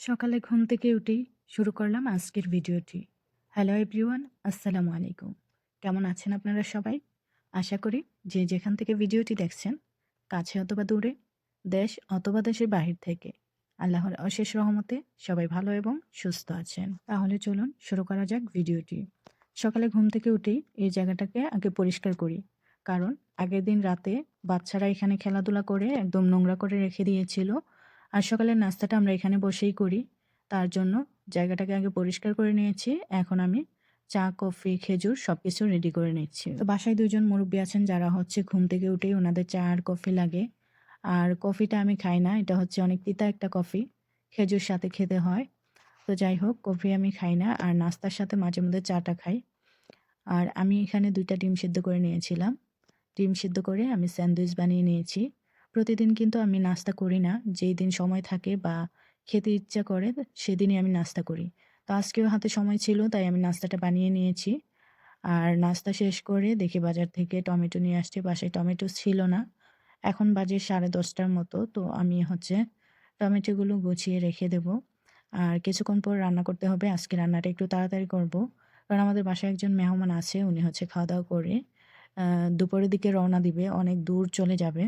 সকালে ঘুম থেকে উঠেই শুরু করলাম আজকের ভিডিওটি। হ্যালো এভরিওয়ান আসসালামু আলাইকুম। কেমন আছেন আপনারা সবাই? আশা করি যে যেখান থেকে ভিডিওটি দেখছেন, কাছে অথবা দূরে, দেশ অথবা দেশের বাহির থেকে, আল্লাহর অশেষ রহমতে সবাই ভালো এবং সুস্থ আছেন। তাহলে চলুন শুরু করা যাক ভিডিওটি। সকালে ঘুম থেকে উঠেই এই জায়গাটাকে আগে পরিষ্কার করি। কারণ আগের দিন রাতে বাচ্চারা এখানে খেলাধুলা করে একদম নোংরা করে রেখে দিয়েছিল। আর সকালের নাস্তাটা আমরা এখানে বসেই করি। তার জন্য জায়গাটাকে আগে পরিষ্কার করে নিয়েছি। এখন আমি চা, কফি, খেজুর সব কিছু রেডি করে নিচ্ছি। তো বাসায় দুজন মুরব্বী আছেন যারা হচ্ছে ঘুম থেকে উঠেই ওনাদের চা আর কফি লাগে। আর কফিটা আমি খাই না, এটা হচ্ছে অনেক তিতা একটা কফি। খেজুর সাথে খেতে হয়। তো যাই হোক, কফি আমি খাই না, আর নাস্তার সাথে মাঝে মধ্যে চাটা খাই। আর আমি এখানে দুইটা ডিম সিদ্ধ করে নিয়েছিলাম। ডিম সিদ্ধ করে আমি স্যান্ডউইচ বানিয়ে নিয়েছি। প্রতিদিন কিন্তু আমি নাস্তা করি না। যেই দিন সময় থাকে বা খেতে ইচ্ছা করে, সেদিনই আমি নাস্তা করি। তো আজকেও হাতে সময় ছিল, তাই আমি নাস্তাটা বানিয়ে নিয়েছি। আর নাস্তা শেষ করে দেখি বাজার থেকে টমেটো নিয়ে আসছে। বাসায় টমেটো ছিল না। এখন বাজে সাড়ে দশটার মতো। তো আমি হচ্ছে টমেটোগুলো গুছিয়ে রেখে দেব। আর কিছুক্ষণ পর রান্না করতে হবে। আজকে রান্নাটা একটু তাড়াতাড়ি করব। কারণ আমাদের বাসায় একজন মেহমান আছে, উনি হচ্ছে খাওয়া দাওয়া করে দুপুরের দিকে রওনা দিবে। অনেক দূর চলে যাবে।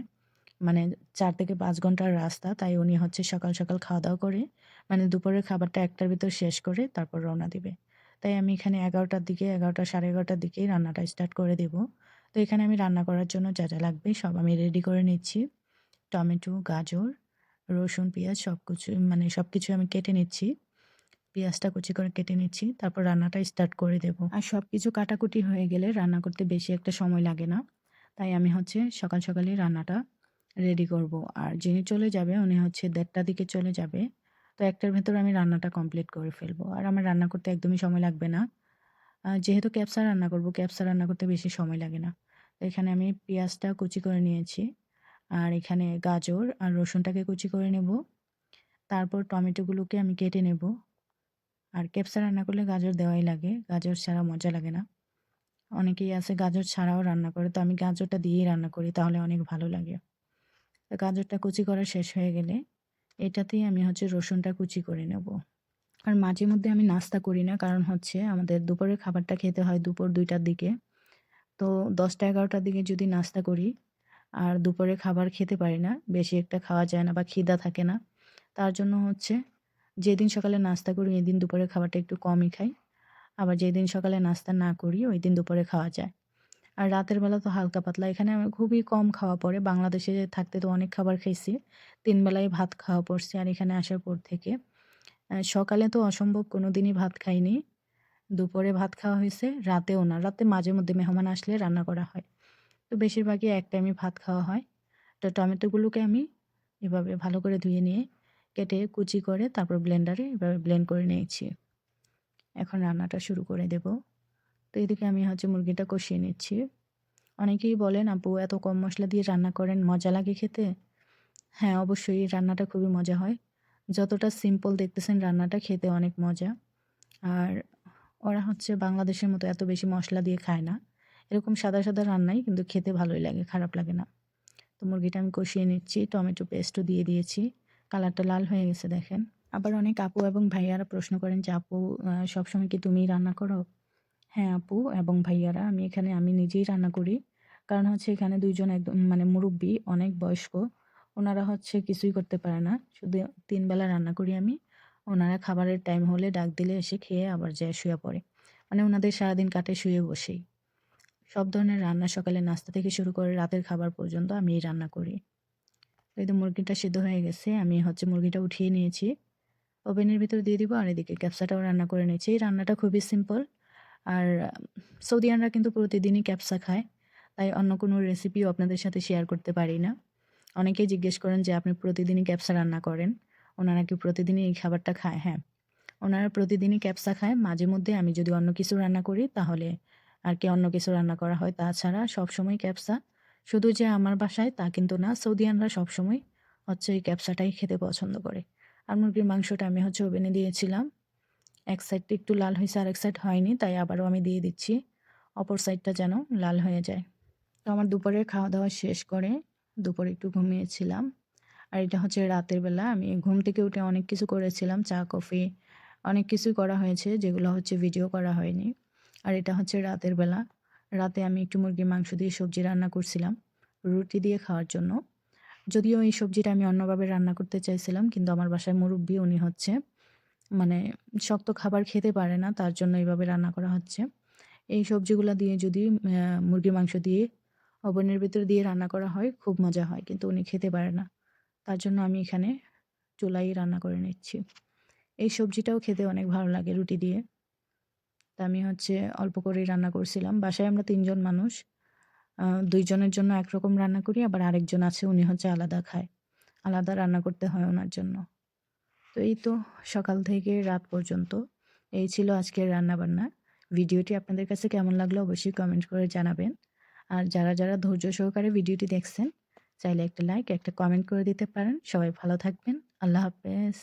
মানে চার থেকে পাঁচ ঘণ্টার রাস্তা, তাই উনি হচ্ছে সকাল সকাল খাওয়া দাওয়া করে মানে দুপুরের খাবারটা একটার ভিতর শেষ করে তারপর রওনা দিবে। তাই আমি এখানে এগারোটার দিকে, এগারোটা, সাড়ে এগারোটার দিকেই রান্নাটা স্টার্ট করে দেব। তো এখানে আমি রান্না করার জন্য যা যা লাগবে সব আমি রেডি করে নিচ্ছি। টমেটো, গাজর, রসুন, পেঁয়াজ সব কিছু মানে সব কিছু আমি কেটে নিচ্ছি। পেঁয়াজটা কুচি করে কেটে নিচ্ছি, তারপর রান্নাটা স্টার্ট করে দেব। আর সব কিছু কাটাকুটি হয়ে গেলে রান্না করতে বেশি একটা সময় লাগে না। তাই আমি হচ্ছে সকাল, সকালই রান্নাটা রেডি করব। আর যিনি চলে যাবে, উনি হচ্ছে দেড়টার দিকে চলে যাবে। তো একটার ভেতর আমি রান্নাটা কমপ্লিট করে ফেলব। আর আমার রান্না করতে একদমই সময় লাগবে না। যেহেতু ক্যাপসা রান্না করব, ক্যাপসা রান্না করতে বেশি সময় লাগে না। এখানে আমি পেঁয়াজটা কুচি করে নিয়েছি। আর এখানে গাজর আর রসুনটাকে কুচি করে নেব। তারপর টমেটোগুলোকে আমি কেটে নেব। আর ক্যাপসা রান্না করলে গাজর দেওয়াই লাগে। গাজর ছাড়া মজা লাগে না। অনেকেই আছে গাজর ছাড়াও রান্না করে। তো আমি গাজরটা দিয়েই রান্না করি, তাহলে অনেক ভালো লাগে। গাজরটা কুচি করা শেষ হয়ে গেলে এটাতেই আমি হচ্ছে রসুনটা কুচি করে নেব। আর মাঝে মধ্যে আমি নাস্তা করি না, কারণ হচ্ছে আমাদের দুপুরের খাবারটা খেতে হয় দুপুর দুইটার দিকে। তো দশটা এগারোটার দিকে যদি নাস্তা করি, আর দুপুরে খাবার খেতে পারি না, বেশি একটা খাওয়া যায় না বা খিদা থাকে না, তার জন্য হচ্ছে যেদিন সকালে নাস্তা করি এদিন দুপুরে খাবারটা একটু কমই খাই। আবার যেদিন সকালে নাস্তা না করি, ওই দিন দুপুরে খাওয়া যায়। আর রাতের বেলা তো হালকা পাতলা। এখানে আমার খুবই কম খাওয়া পড়ে। বাংলাদেশে থাকতে তো অনেক খাবার খেয়েছি তিন বেলায় ভাত খাওয়া পড়ছে আর এখানে আসার পর থেকে। সকালে তো অসম্ভব কোনো দিনই ভাত খাইনি। দুপুরে ভাত খাওয়া হয়েছে রাতেও না। রাতে মাঝে মধ্যে মেহমান আসলে রান্না করা হয়। তো বেশিরভাগই এক টাইমে ভাত খাওয়া হয়। তো টমেটোগুলোকে আমি এভাবে ভালো করে ধুয়ে নিয়ে কেটে কুচি করে তারপর ব্লেন্ডারে এভাবে ব্লেন্ড করে নিয়েছি। এখন রান্নাটা শুরু করে দেব। তো এদিকে আমি হচ্ছে মুরগিটা কষিয়ে নিচ্ছি। অনেকেই বলেন, আপু, এত কম মশলা দিয়ে রান্না করেন, মজা লাগে খেতে? হ্যাঁ অবশ্যই রান্নাটা খুবই মজা হয়। যতটা সিম্পল দেখতেছেন রান্নাটা, খেতে অনেক মজা। আর ওরা হচ্ছে বাংলাদেশের মতো এত বেশি মশলা দিয়ে খায় না। এরকম সাদা সাদা রান্নাই কিন্তু খেতে ভালোই লাগে, খারাপ লাগে না। তো মুরগিটা আমি কষিয়ে নিচ্ছি, টমেটো পেস্টও দিয়ে দিয়েছি। কালারটা লাল হয়ে গেছে, দেখেন। আবার অনেক আপু এবং ভাইয়ারা প্রশ্ন করেন যে, আপু সবসময় কি তুমি রান্না করো? হ্যাঁ আপু এবং ভাইয়ারা, আমি এখানে, আমি নিজেই রান্না করি। কারণ হচ্ছে এখানে দুইজন একদম মানে মুরব্বী, অনেক বয়স্ক। ওনারা হচ্ছে কিছুই করতে পারে না। শুধু তিন বেলা রান্না করি আমি। ওনারা খাবারের টাইম হলে ডাক দিলে এসে খেয়ে আবার যায় শুয়ে পড়ে। মানে ওনাদের সারাদিন কাটে শুয়ে বসেই। সব ধরনের রান্না সকালে নাস্তা থেকে শুরু করে রাতের খাবার পর্যন্ত আমি রান্না করি। এই তো মুরগিটা সিদ্ধ হয়ে গেছে, আমি হচ্ছে মুরগিটা উঠিয়ে নিয়েছি। ওভেনের ভিতর দিয়ে দিব আর এদিকে ক্যাপসাটাও রান্না করে নিয়েছি। এই রান্নাটা খুবই সিম্পল আর, সৌদিয়ানরা কিন্তু প্রতিদিনই ক্যাপসা খায়, তাই অন্য কোনো রেসিপিও আপনাদের সাথে শেয়ার করতে পারি না। অনেকেই জিজ্ঞেস করেন যে, আপনি প্রতিদিনই ক্যাপসা রান্না করেন? ওনারা কি প্রতিদিনই এই খাবারটা খায়? হ্যাঁ ওনারা প্রতিদিনই ক্যাপসা খায়। মাঝে মধ্যে আমি যদি অন্য কিছু রান্না করি, তাহলে আর কি অন্য কিছু রান্না করা হয়? তাছাড়া সবসময় ক্যাপসা, শুধু যে আমার বাসায় তা কিন্তু না, সৌদিয়ানরা সবসময় হচ্ছে এই ক্যাপসাটাই খেতে পছন্দ করে। আর মুরগির মাংসটা আমি হচ্ছে ওভেনে দিয়েছিলাম। এক সাইডটা একটু লাল হয়েছে আর এক সাইড হয়নি, তাই আবারও আমি দিয়ে দিচ্ছি। অপর সাইডটা যেন লাল হয়ে যায়। তো আমার দুপুরের খাওয়া দাওয়া শেষ করে দুপুরে একটু ঘুমিয়েছিলাম। আর এটা হচ্ছে রাতের বেলা, আমি ঘুম থেকে উঠে অনেক কিছু করেছিলাম, চা, কফি, অনেক কিছুই করা হয়েছে, যেগুলো হচ্ছে ভিডিও করা হয়নি। আর এটা হচ্ছে রাতের বেলা। রাতে আমি একটু মুরগির মাংস দিয়ে সবজি রান্না করছিলাম, রুটি দিয়ে খাওয়ার জন্য। যদিও এই সবজিটা আমি অন্যভাবে রান্না করতে চাইছিলাম, কিন্তু আমার বাসায় মুরব্বি উনি হচ্ছে মানে শক্ত খাবার খেতে পারে না, তার জন্য এইভাবে রান্না করা হচ্ছে। এই সবজিগুলো দিয়ে যদি মুরগির মাংস দিয়ে ওভেনের ভিতর দিয়ে রান্না করা হয়, খুব মজা হয়, কিন্তু উনি খেতে পারে না। তার জন্য আমি এখানে চুলাই রান্না করে নিচ্ছি। এই সবজিটাও খেতে অনেক ভালো লাগে রুটি দিয়ে। তা আমি হচ্ছে অল্প করেই রান্না করছিলাম। বাসায় আমরা তিনজন মানুষ দুইজনের জন্য একরকম রান্না করি, আবার আরেকজন আছে, উনি হচ্ছে আলাদা খায়। আলাদা রান্না করতে হয় ওনার জন্য। তো এই তো সকাল থেকে রাত পর্যন্ত। এই ছিল আজকের রান্না বান্না ভিডিওটি আপনাদের কাছে কেমন লাগল অবশ্যই কমেন্ট করে জানাবেন। আর যারা যারা ধৈর্য সহকারে ভিডিওটি দেখছেন, চাইলে একটা লাইক একটা কমেন্ট করে দিতে পারেন। সবাই ভালো থাকবেন। আল্লাহ হাফেজ।